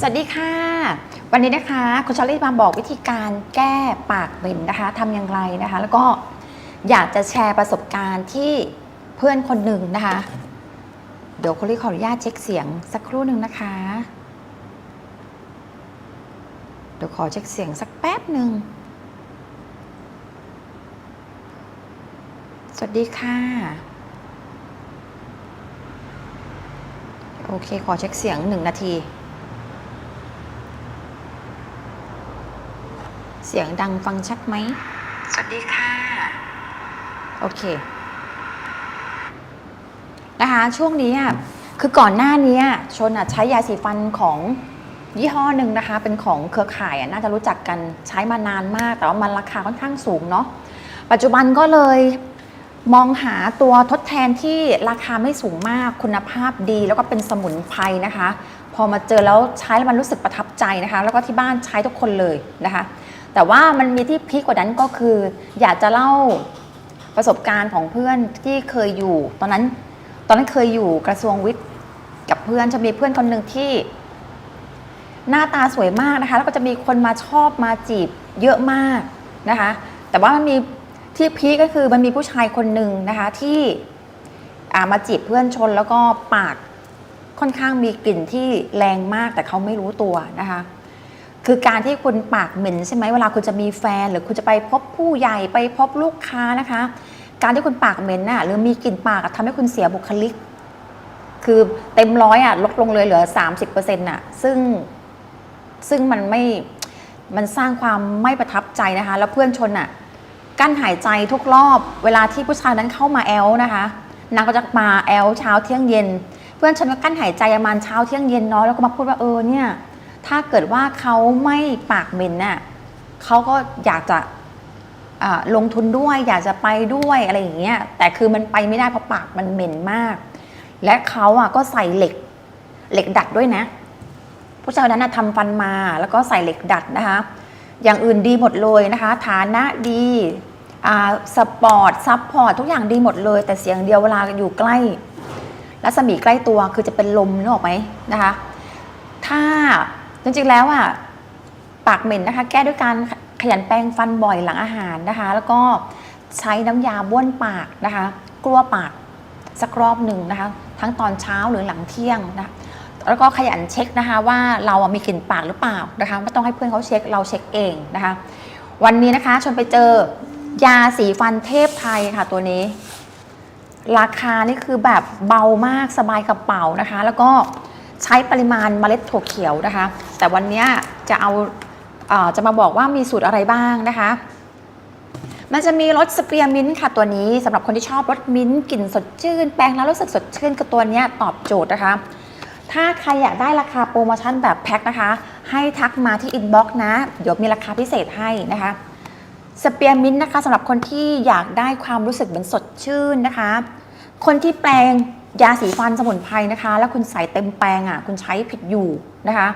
สวัสดีค่ะ วันนี้นะคะคุณชาลีมาบอกวิธีการแก้ปากเหม็นนะคะทำอย่างไรนะคะ แล้วก็อยากจะแชร์ประสบการณ์ที่เพื่อนคนหนึ่งนะคะ เดี๋ยวคุณลี่ขออนุญาตเช็คเสียงสักครู่หนึ่งนะคะ เดี๋ยวขอเช็คเสียงสักแป๊บหนึ่งสวัสดีค่ะ โอเค ขอเช็คเสียงหนึ่งนาที เสียงดังฟังชัดไหม สวัสดีค่ะ โอเค นะคะ ช่วงนี้อะคือก่อนหน้านี้อะชนอะใช้ยาสีฟันของยี่ห้อหนึ่งนะคะ เป็นของเครือข่ายอะน่าจะรู้จักกันใช้มานานมาก แต่ว่ามันราคาค่อนข้างสูงเนาะปัจจุบันก็เลยมองหาตัวทดแทนที่ราคาไม่สูงมากคุณภาพดี แล้วก็เป็นสมุนไพรนะคะ พอมาเจอแล้วใช้แล้วมันรู้สึกประทับใจนะคะ แล้วก็ที่บ้านใช้ทุกคนเลยนะคะ แต่ว่ามันมีที่พีคกว่านั้นก็คือ อยากจะเล่าประสบการณ์ของเพื่อนที่เคยอยู่ ตอนนั้น ตอนนั้นเคยอยู่กระทรวงวิทย์กับเพื่อนจะมีเพื่อนคนหนึ่งที่ หน้าตาสวยมากนะคะ แล้วก็จะมีคนมาชอบมาจีบเยอะมากนะคะ แต่ว่ามันมีที่พีคก็คือมันมีผู้ชายคนหนึ่งนะคะที่อ่ามาจีบเพื่อนชนแล้วก็ปากค่อนข้างมีกลิ่นที่แรงมากแต่เขาไม่รู้ตัวนะคะ คือการที่คุณปากเหม็นใช่ไหมเวลาคุณจะมีแฟน หรือคุณจะไปพบผู้ใหญ่ไปพบลูกค้านะคะ การที่คุณปากเหม็นน่ะหรือมีกลิ่นปากอะทำให้คุณเสียบุคลิก คือเต็มร้อยอะลดลงเลยเหลือ 30%น่ะซึ่งซึ่งมันไม่มันสร้างความไม่ประทับใจนะคะ แล้วเพื่อนชนอะกั้นหายใจทุกรอบเวลาที่ผู้ชายนั้นเข้ามาแอลนะคะนางก็จะมาแอลเช้าเที่ยงเย็น เพื่อนฉันก็กั้นหายใจประมาณเช้าเที่ยงเย็นเนาะแล้วก็มาพูดว่าเออเนี่ย ถ้าเกิดว่าเขาไม่ปากเหม็นน่ะเขาก็อยากจะลงทุนด้วยอยากจะไปด้วยอะไรอย่างเงี้ยแต่คือมันไปไม่ได้เพราะปากมันเหม็นมาก และเขาอะก็ใส่เหล็กเหล็กดัดด้วยนะ ผู้ชายคนนั้นนะทำฟันมาแล้วก็ใส่เหล็กดัดนะคะ อย่างอื่นดีหมดเลยนะคะ ฐานะดีอ่าสปอร์ตซับพอร์ตทุกอย่างดีหมดเลย แต่เสียงเดียวเวลาอยู่ใกล้รัศมีใกล้ตัวคือจะเป็นลมนึกออกไหมนะคะ ถ้า จริงๆแล้วอะปากเหม็นนะคะ แก้ด้วยการขยันแปรงฟันบ่อยหลังอาหารนะคะ แล้วก็ใช้น้ำยาบ้วนปากนะคะ กลัวปากสักรอบหนึ่งนะคะ ทั้งตอนเช้าหรือหลังเที่ยงนะแล้วก็ขยันเช็คนะคะ ว่าเรามีกลิ่นปากหรือเปล่านะคะไม่ต้องให้เพื่อนเขาเช็คเราเช็คเองนะคะ วันนี้นะคะชนไปเจอยาสีฟันเทพไทยค่ะตัวนี้ ราคานี่คือแบบเบามากสบายกระเป๋านะคะ แล้วก็ ใช้ปริมาณเมล็ดถั่วเขียวนะคะ แต่วันนี้จะเอาเอ่อจะมาบอกว่ามีสูตรอะไรบ้างนะคะ มันจะมีรสสเปียร์มิ้นท์ค่ะตัวนี้สำหรับคนที่ชอบรสมิ้นท์กลิ่นสดชื่น แปรงแล้วรู้สึกสดชื่นกับตัวนี้ตอบโจทย์นะคะ ถ้าใครอยากได้ราคาโปรโมชั่นแบบแพ็คนะคะ ให้ทักมาที่อินบ็อกซ์นะ เดี๋ยวมีราคาพิเศษให้นะคะสเปียร์มินท์นะคะสำหรับคนที่อยากได้ความรู้สึกเหมือนสดชื่นนะคะ คนที่แปลง ยาสีฟันสมุนไพรนะคะ แล้วคุณใส่เต็มแปลงอะ คุณใช้ผิดอยู่นะคะ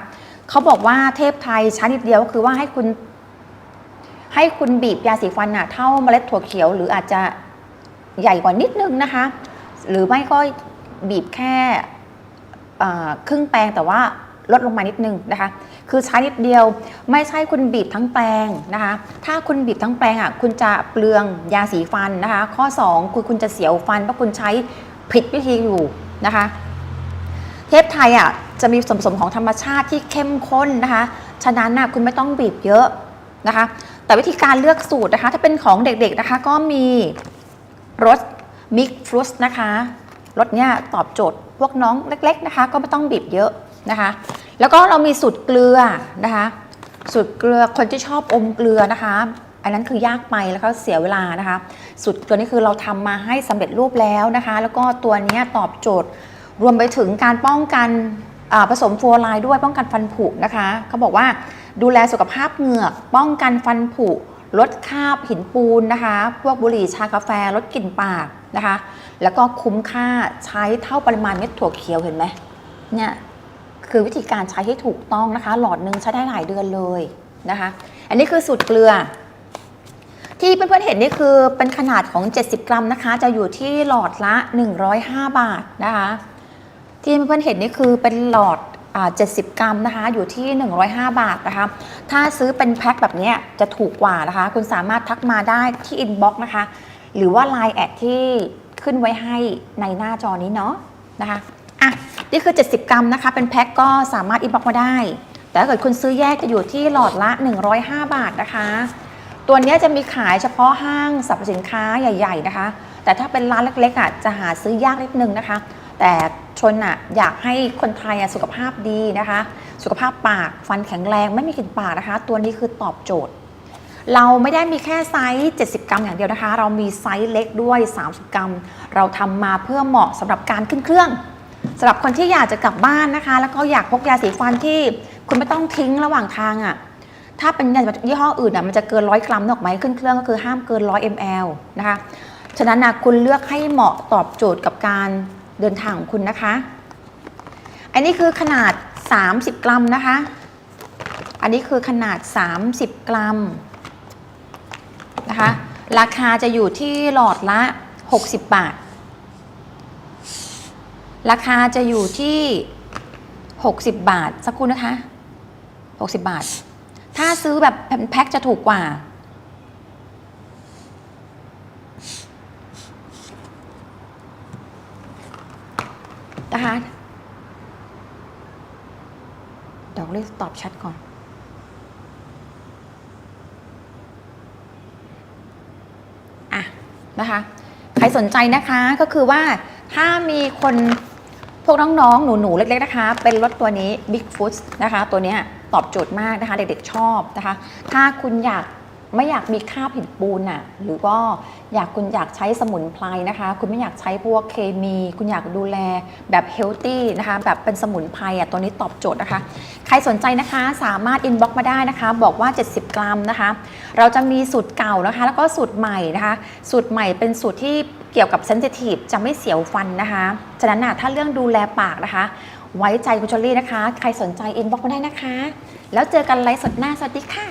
เขาบอกว่าเทพไทยใช้นิดเดียวคือว่าให้คุณ ให้คุณบีบยาสีฟันอะเท่าเมล็ดถั่วเขียว หรืออาจจะใหญ่กว่านิดนึงนะคะ หรือไม่ก็บีบแค่ครึ่งแปลงแต่ว่าลดลงมานิดนึงนะคะ คือใช้นิดเดียวไม่ใช่คุณบีบทั้งแปลงนะคะ ถ้าคุณบีบทั้งแปลงอะคุณจะเปลืองยาสีฟันนะคะ ข้อ 2 คือคุณจะเสียวฟันเพราะคุณใช้ ผิดวิธีอยู่นะคะ เทพไทยอะจะมีส่วนผสมของธรรมชาติที่เข้มข้นนะคะ ฉะนั้นน่ะคุณไม่ต้องบีบเยอะนะคะ แต่วิธีการเลือกสูตรนะคะ ถ้าเป็นของเด็กๆนะคะ ก็มีรสมิกฟรุตนะคะรสเนี้ยตอบโจทย์พวกน้องเล็ก ๆนะคะ ก็ไม่ต้องบีบเยอะนะคะ แล้วก็เรามีสูตรเกลือนะคะ สูตรเกลือคนที่ชอบอมเกลือนะคะ อันนั้นคือยากไปแล้วก็เสียเวลานะคะ สูตรเกลือนี่คือเราทำมาให้สำเร็จรูปแล้วนะคะ แล้วก็ตัวนี้ตอบโจทย์ รวมไปถึงการป้องกันผสมฟลูออไรด์ด้วยป้องกันฟันผุนะคะ เขาบอกว่าดูแลสุขภาพเหงือก ป้องกันฟันผุ ลดคราบหินปูนนะคะ พวกบุหรี่ชากาแฟลดกลิ่นปากนะคะ แล้วก็คุ้มค่าใช้เท่าปริมาณเม็ดถั่วเขียวเห็นไหมเนี่ยคือวิธีการใช้ให้ถูกต้องนะคะ หลอดหนึ่งใช้ได้หลายเดือนเลยนะคะ อันนี้คือสูตรเกลือ ที่เพื่อนๆเห็นนี่คือเป็นขนาดของ 70 กรัมนะคะ จะอยู่ที่หลอดละ 105 บาทนะคะ ที่เพื่อนๆเห็นนี่คือเป็นหลอด70 กรัมนะคะ อยู่ที่ 105 บาทนะคะ ถ้าซื้อเป็นแพ็คแบบนี้จะถูกกว่านะคะ คุณสามารถทักมาได้ที่อินบ็อกซ์นะคะ หรือว่า Line แอดที่ขึ้นไว้ให้ในหน้าจอนี้เนาะนะคะอะนี่คือ 70 กรัมนะคะ เป็นแพ็คก็สามารถอินบ็อกซ์มาได้ แต่ถ้าเกิดคุณซื้อแยกจะอยู่ที่หลอดละ 105 บาทนะคะ ตัวนี้จะมีขายเฉพาะห้างสรรพสินค้าใหญ่ ๆนะคะ แต่ถ้าเป็นร้านเล็กๆอะจะหาซื้อยากนิดนึงนะคะ แต่ชนอะอยากให้คนไทยอะสุขภาพดีนะคะ สุขภาพปากฟันแข็งแรงไม่มีกลิ่นปากนะคะ ตัวนี้คือตอบโจทย์ เราไม่ได้มีแค่ไซส์ 70 กรัมอย่างเดียวนะคะ เรามีไซส์เล็กด้วย 30 กรัม เราทำมาเพื่อเหมาะสำหรับการขึ้นเครื่องสำหรับคนที่อยากจะกลับบ้านนะคะ แล้วก็อยากพกยาสีฟันที่คุณไม่ต้องทิ้งระหว่างทางอะ ถ้าเป็นยายี่ห้ออื่นอะมันจะเกินร้อยกรัมนึกออกไหมขึ้นเครื่องก็คือห้ามเกินร้อย ml นะคะ ฉะนั้นนะคุณเลือกให้เหมาะตอบโจทย์กับการเดินทางของคุณนะคะ อันนี้คือขนาด 30 กรัมนะคะ อันนี้คือขนาด 30 กรัมนะคะ ราคาจะอยู่ที่หลอดละ 60 บาท ราคาจะอยู่ที่ 60 บาท สักครู่นะคะ 60 บาท ถ้าซื้อแบบแพ็คจะถูกกว่า นะคะเดี๋ยวเรียกตอบแชัดก่อนอะนะคะ ใครสนใจนะคะก็คือว่าถ้ามีคนพวกน้องๆ หนูๆ เล็กๆ นะคะ เป็นรถตัวนี้ Big Foot นะคะ ตัวเนี้ย ตอบโจทย์มากนะคะ เด็กๆชอบนะคะ ถ้าคุณอยากไม่อยากมีคราบหินปูนอะหรือว่าอยากคุณอยากใช้สมุนไพรนะคะ คุณไม่อยากใช้พวกเคมี คุณอยากดูแลแบบเฮลตี้นะคะ แบบเป็นสมุนไพรอะตัวนี้ตอบโจทย์นะคะ ใครสนใจนะคะสามารถอินบ็อกมาได้นะคะ บอกว่า 70 กรัมนะคะ เราจะมีสูตรเก่านะคะ แล้วก็สูตรใหม่นะคะ สูตรใหม่เป็นสูตรที่เกี่ยวกับเซนซิทีฟจะไม่เสียวฟันนะคะ ฉะนั้นนะถ้าเรื่องดูแลปากนะคะ ไว้ใจคุณชลลี่นะคะ ใครสนใจอินบ็อกมาได้นะคะ แล้วเจอกันไลฟ์สดหน้า สวัสดีค่ะ